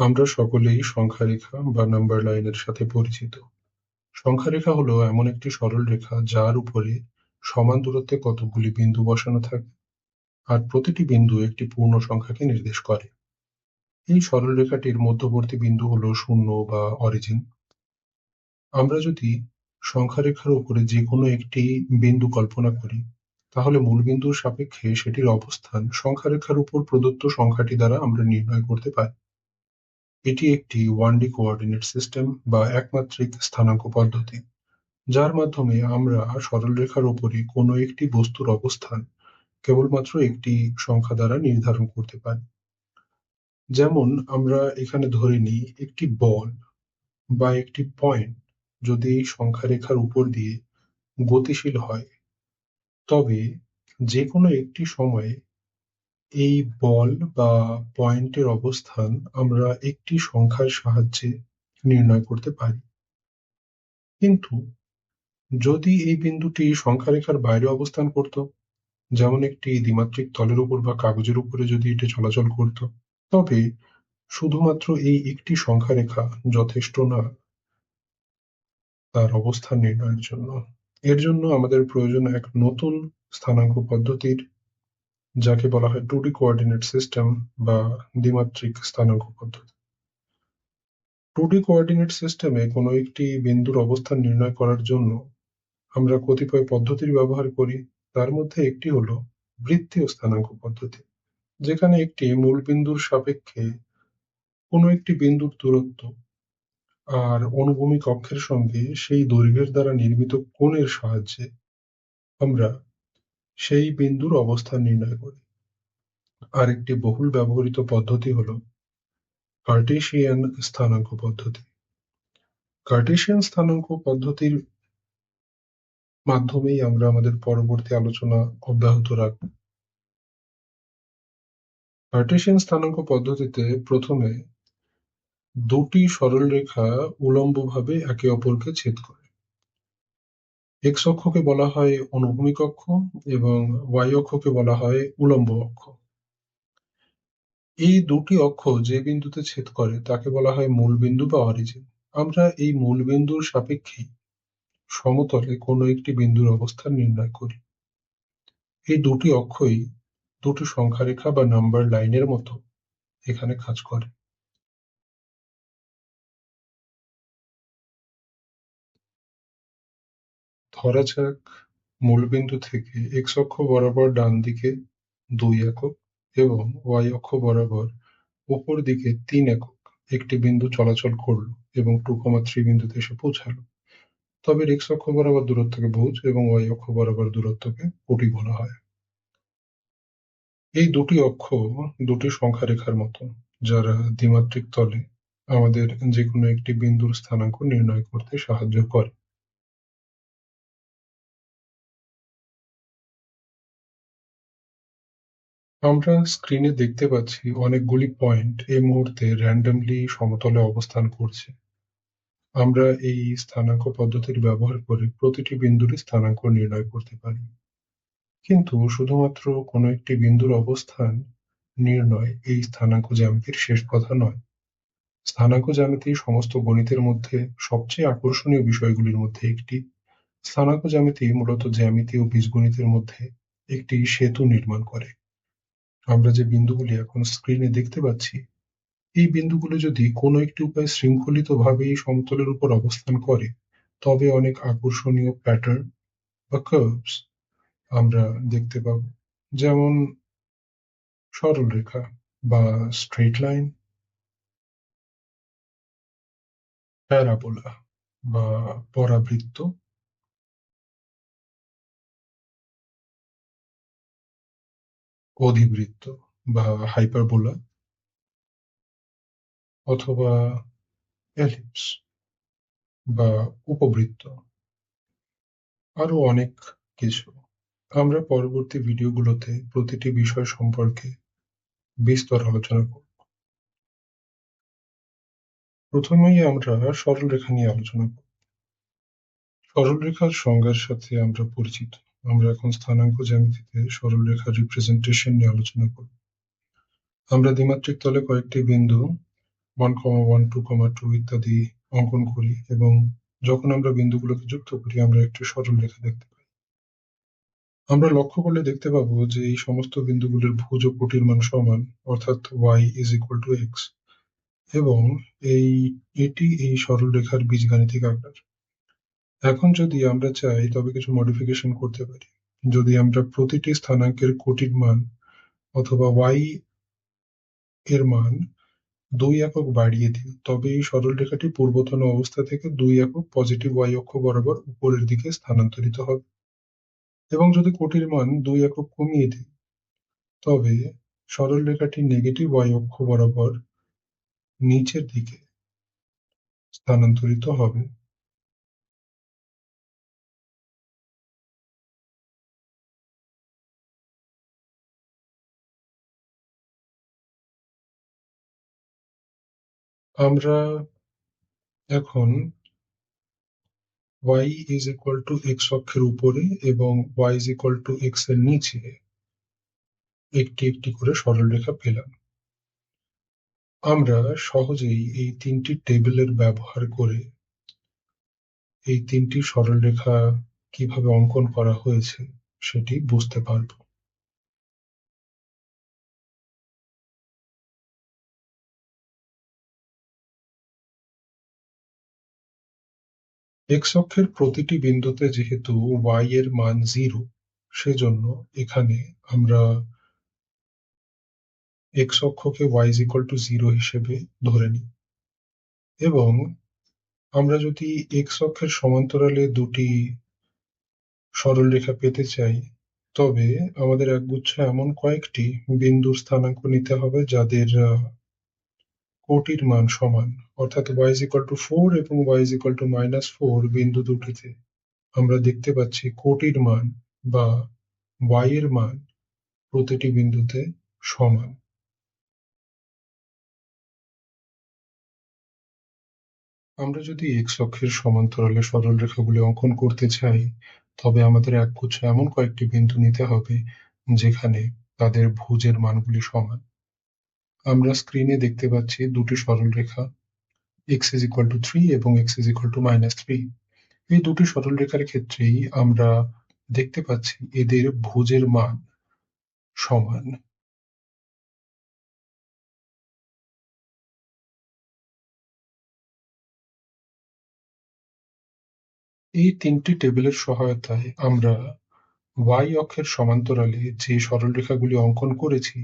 আমরা সকলেই সংখ্যারেখা বা নাম্বার লাইনের সাথে পরিচিত। সংখ্যারেখা হলো এমন একটি সরল রেখা যার উপরে সমান দূরত্বে কতগুলি বিন্দু বসানো থাকে আর প্রতিটি বিন্দু একটি পূর্ণ সংখ্যাকে নির্দেশ করে। এই সরল রেখাটির মধ্যবর্তী বিন্দু হলো শূন্য বা অরিজিন। আমরা যদি সংখ্যারেখার উপরে যে কোনো একটি বিন্দু কল্পনা করি, তাহলে মূল বিন্দুর সাপেক্ষে সেটির অবস্থান সংখ্যারেখার উপর প্রদত্ত সংখ্যাটি দ্বারা আমরা নির্ণয় করতে পারি। এটি একটি ওয়ান-ডি কোঅর্ডিনেট সিস্টেম বা একমাত্রিক স্থানাঙ্ক পদ্ধতি, যার মাধ্যমে আমরা সরলরেখার উপরে কোনো একটি বস্তুর অবস্থান কেবলমাত্র একটি সংখ্যা দ্বারা নির্ধারণ করতে পারি। যেমন আমরা এখানে ধরে নিই একটি বল বা একটি পয়েন্ট যদি এই সংখ্যা রেখার উপর দিয়ে গতিশীল হয় তবে যে কোনো একটি সময়ে এই বল বা পয়েন্টের অবস্থান আমরা একটি সংখ্যার সাহায্যে নির্ণয় করতে পারি। কিন্তু যদি এই বিন্দুটি সংখ্যারেখার বাইরে অবস্থান করত, যেমন একটি দ্বিমাত্রিক তলের উপর বা কাগজের উপরে যদি এটি চলাচল করত, তবে শুধুমাত্র এই একটি সংখ্যারেখা যথেষ্ট না তার অবস্থান নির্ণয়ের জন্য। এর জন্য আমাদের প্রয়োজন এক নতুন স্থানাঙ্ক পদ্ধতির যাকে বলা হয় টু ডি কোঅর্ডিনেট সিস্টেম বা দ্বিমাত্রিক স্থানাঙ্ক পদ্ধতি। টু ডি কোঅর্ডিনেট সিস্টেমে কোনো একটি বিন্দুর অবস্থান নির্ণয় করার জন্য আমরা কতিপয় পদ্ধতির ব্যবহার করি, তার মধ্যে একটি হলো বৃত্তীয় স্থানাঙ্ক পদ্ধতি, যেখানে একটি মূল বিন্দুর সাপেক্ষে কোনো একটি বিন্দুর দূরত্ব আর অনুভূমিক অক্ষের সঙ্গে সেই দৈর্ঘ্যের দ্বারা নির্মিত কোণের সাহায্যে আমরা সেই বিন্দুর অবস্থান নির্ণয় করি। আরেকটি বহুল ব্যবহৃত পদ্ধতি হল কার্টেশিয়ান স্থানাঙ্ক পদ্ধতি। কার্টেশিয়ান স্থানাঙ্ক পদ্ধতির মাধ্যমেই আমরা আমাদের পরবর্তী আলোচনা অব্যাহত রাখব। কার্টেশিয়ান স্থানাঙ্ক পদ্ধতিতে প্রথমে দুটি সরলরেখা উলম্বভাবে একে অপরকে ছেদ করে। এক্স অক্ষকে বলা হয় অনুভূমিক অক্ষ এবং ওয়াই অক্ষকে বলা হয় উলম্ব অক্ষ। এই দুটি অক্ষ যে বিন্দুতে ছেদ করে, তাকে বলা হয় মূল বিন্দু বা অরিজিন। আমরা এই মূল বিন্দুর সাপেক্ষে সমতলে কোনো একটি বিন্দুর অবস্থান নির্ণয় করি। এই দুটি অক্ষই দুটি সংখ্যারেখা বা নাম্বার লাইনের মতো এখানে কাজ করে। ধরা যাক মূলবিন্দু থেকে এক্স অক্ষ বরাবর ডান দিকে দুই একক এবং ওয়াই অক্ষ বরাবর উপর দিকে তিন একক একটি বিন্দু চলাচল করল এবং টু কমা থ্রি বিন্দুতে এসে পৌঁছালো। তবে এক্স অক্ষ বরাবর দূরত্বকে ভুজ এবং ওয়াই অক্ষ বরাবর দূরত্বকে কোটি বলা হয়। এই দুটি অক্ষ দুটি সংখ্যা রেখার মতো, যারা দ্বিমাত্রিক তলে আমাদের যে কোনো একটি বিন্দুর স্থানাঙ্ক নির্ণয় করতে সাহায্য করে। আমরা স্ক্রিনে দেখতে পাচ্ছি অনেকগুলি পয়েন্ট এই মুহূর্তে র্যান্ডমলি সমতলে অবস্থান করছে। আমরা এই স্থানাঙ্ক পদ্ধতির ব্যবহার করে প্রতিটি বিন্দুরই স্থানাঙ্ক নির্ণয় করতে পারি। কিন্তু শুধুমাত্র কোনো একটি বিন্দুর অবস্থান নির্ণয় এই স্থানাঙ্ক জ্যামিতির শেষ কথা নয়। স্থানাঙ্ক জ্যামিতি সমস্ত গণিতের মধ্যে সবচেয়ে আকর্ষণীয় বিষয়গুলির মধ্যে একটি। স্থানাঙ্ক জ্যামিতি মূলত জ্যামিতি ও বীজগণিতের মধ্যে একটি সেতু নির্মাণ করে। আমরা যে বিন্দুগুলি এখন স্ক্রিনে দেখতে পাচ্ছি, এই বিন্দুগুলো যদি কোনো একটি উপায়ে শৃঙ্খলিতভাবে এই সমতলের উপর অবস্থান করে, তবে অনেক আকর্ষণীয় প্যাটার্ন বা কার্ভস আমরা দেখতে পাব। যেমন সরলরেখা বা স্ট্রেট লাইন প্যারাবোলা বা পরাবৃত্ত অধিবৃত্ত বা হাইপারবোলা অথবা এলিপস বা উপবৃত্ত। আরও অনেক কিছু। আমরা পরবর্তী ভিডিওগুলোতে প্রতিটি বিষয় সম্পর্কে বিস্তর আলোচনা করব। প্রথমেই আমরা সরলরেখা নিয়ে আলোচনা করব। সরলরেখার সংজ্ঞার সাথে আমরা পরিচিত। আমরা এখন স্থানাঙ্ক জ্যামিতিতে সরলরেখার রিপ্রেজেন্টেশন নিয়ে আলোচনা করব। আমরা দ্বিমাত্রিক তলে কয়েকটি বিন্দু one comma one two comma two ইত্যাদি অঙ্কন করি এবং যখন আমরা বিন্দুগুলোকে যুক্ত করি, আমরা একটি সরল রেখা দেখতে পাই। আমরা লক্ষ্য করলে দেখতে পাবো যে এই সমস্ত বিন্দুগুলির ভুজ ও কোটির মান সমান, অর্থাৎ Y is equal to X এবং এই, এটি এই সরল রেখার বীজগাণিতিক আকার। এখন যদি আমরা চাই, তবে কিছু মডিফিকেশন করতে পারি। যদি আমরা প্রতিটি স্থানাঙ্কের কোটির মান অথবা ওয়াই এর মান দুই একক বাড়িয়ে দিই, তবে এই সরল রেখাটি পূর্বতন অবস্থা থেকে দুই একক পজিটিভ ওয়াই অক্ষ বরাবর উপরের দিকে স্থানান্তরিত হবে। এবং যদি কোটির মান দুই একক কমিয়ে দিই, তবে সরল রেখাটি নেগেটিভ ওয়াই অক্ষ বরাবর নিচের দিকে স্থানান্তরিত হবে। আমরা এখন y is equal to x অক্ষের উপরে এবং y is equal to x এর নিচে একটি একটি করে সরলরেখা পেলাম। আমরা সহজেই এই তিনটি টেবিলের ব্যবহার করে এই তিনটি সরলরেখা কীভাবে অঙ্কন করা হয়েছে সেটি বুঝতে পারব। এক্স অক্ষের প্রতিটি বিন্দুতে যেহেতু ওয়াই এর মান জিরো সেজন্য এখানে আমরা X অক্ষকে Y is equal to zero হিসেবে ধরে নিই। এবং আমরা যদি এক্স অক্ষের সমান্তরালে দুটি সরলরেখা পেতে চাই, তবে আমাদের একগুচ্ছ এমন কয়েকটি বিন্দুর স্থানাঙ্ক নিতে হবে যাদের কোটির মান সমান, অর্থাৎ Y is equal to four এবং Y is equal to minus four বিন্দু দুটিতে। আমরা দেখতে পাচ্ছি কোটির মান বা ওয়াই এর মান প্রতিটি বিন্দুতে সমান। আমরা যদি এক্স অক্ষের সমান্তরালে সরলরেখাগুলি অঙ্কন করতে চাই, তবে আমাদের এক একগুচ্ছ এমন কয়েকটি বিন্দু নিতে হবে, যেখানে তাদের ভুজের মানগুলি সমান। আমরা স্ক্রিনে দেখতে পাচ্ছি দুটি সরলরেখা X is equal to three এবং X is equal to minus three এই দুটি সরলরেখার ক্ষেত্রেই আমরা দেখতে পাচ্ছি এদের ভুজের মান সমান। এই তিনটি টেবিলের সহায়তায় আমরা ওয়াই অক্ষের সমান্তরালে যে সরলরেখাগুলি অঙ্কন করেছি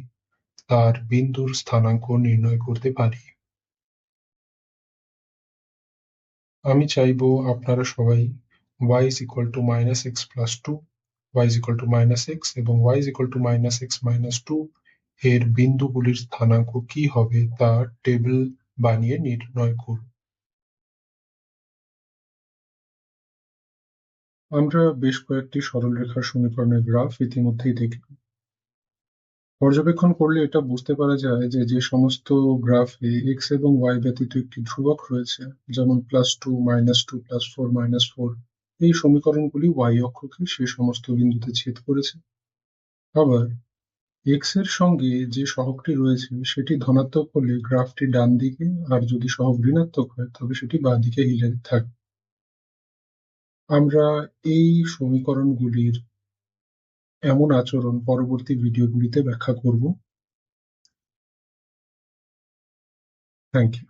তার বিন্দুর স্থানাঙ্ক নির্ণয় করতে পারি। আমি চাইব আপনারা সবাই y is equal to minus x plus 2 y is equal to minus x এবং y is equal to minus x minus 2 এর বিন্দুগুলির স্থানাঙ্ক কি হবে তা টেবিল বানিয়ে নির্ণয় করুন। আমরা বেশ কয়েকটি সরলরেখার সমীকরণের গ্রাফ ইতিমধ্যেই দেখলাম। পর্যবেক্ষণ করলে এটা বুঝতে পারা যায় যে যে সমস্ত গ্রাফে এক্স এবং ওয়াই ব্যতীত একটি ধ্রুবক রয়েছে, যেমন plus two minus two plus four minus four এই সমীকরণগুলি ওয়াই অক্ষকে সে সমস্ত বিন্দুতে ছেদ করেছে। আবার এক্সের সঙ্গে যে সহগটি রয়েছে, সেটি ধনাত্মক হলে গ্রাফটি ডান দিকে, আর যদি সহগ ঋণাত্মক হয়, তবে সেটি বাঁ দিকে হিলে থাকে। আমরা এই সমীকরণগুলির এমন আচরণ পরবর্তী ভিডিওগুলিতে ব্যাখ্যা করব। Thank you